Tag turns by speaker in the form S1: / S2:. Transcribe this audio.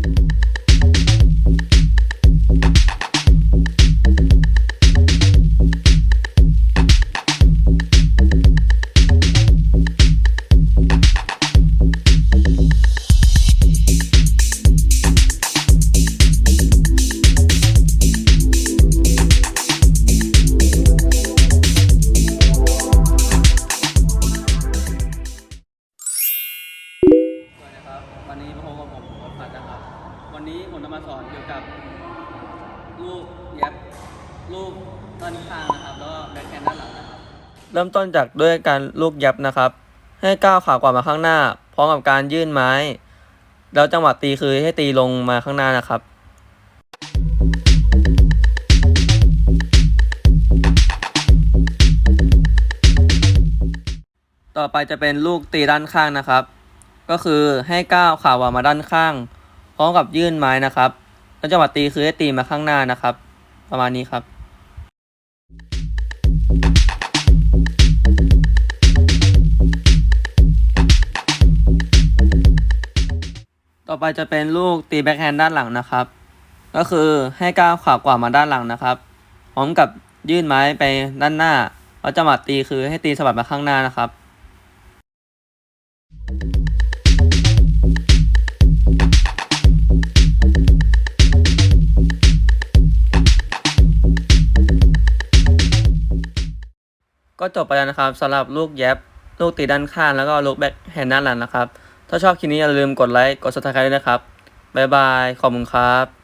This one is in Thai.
S1: thank you วันนี้มาพบกับผมรถพัดนะครับ วันนี้ผมจะมาสอนเกี่ยวกับลูกเย็บลูกต้นข้างนะครับแล้วก็แบ็คแฮนด์ด้านหลังนะครับ เริ่มต้นจากด้วยการลูกเย็บนะครับ ให้ก้าวขากว่ามาข้างหน้า พร้อมกับการยื่นไม้ แล้วจังหวะตีคือให้ตีลงมาข้างหน้านะครับต่อไปจะเป็นลูกตีด้านข้างนะครับ ก็คือให้ก้าวขาวามาด้านข้าง พร้อมกับยื่นไม้นะครับ แล้วจังหวะตีคือให้ตีมาข้างหน้านะครับ ประมาณนี้ครับต่อไปจะเป็นลูกตีแบ็คแฮนด์ด้านหลังนะครับ ก็คือให้ก้าวขวากว่ามาด้านหลังนะครับ พร้อมกับยื่นไม้ไปด้านหน้าแล้วจังหวะตีคือให้ตีสะบัดมาข้างหน้านะครับ ก็จบไปแล้วนะครับสำหรับลูกแย็บลูกตีด้านข้างแล้วก็ลูกแบ็คแฮนด์ด้านหลังนะครับ ถ้าชอบคลิปนี้อย่าลืมกดไลค์กดซับสไครต์ด้วยนะครับบ๊ายบายขอบคุณครับ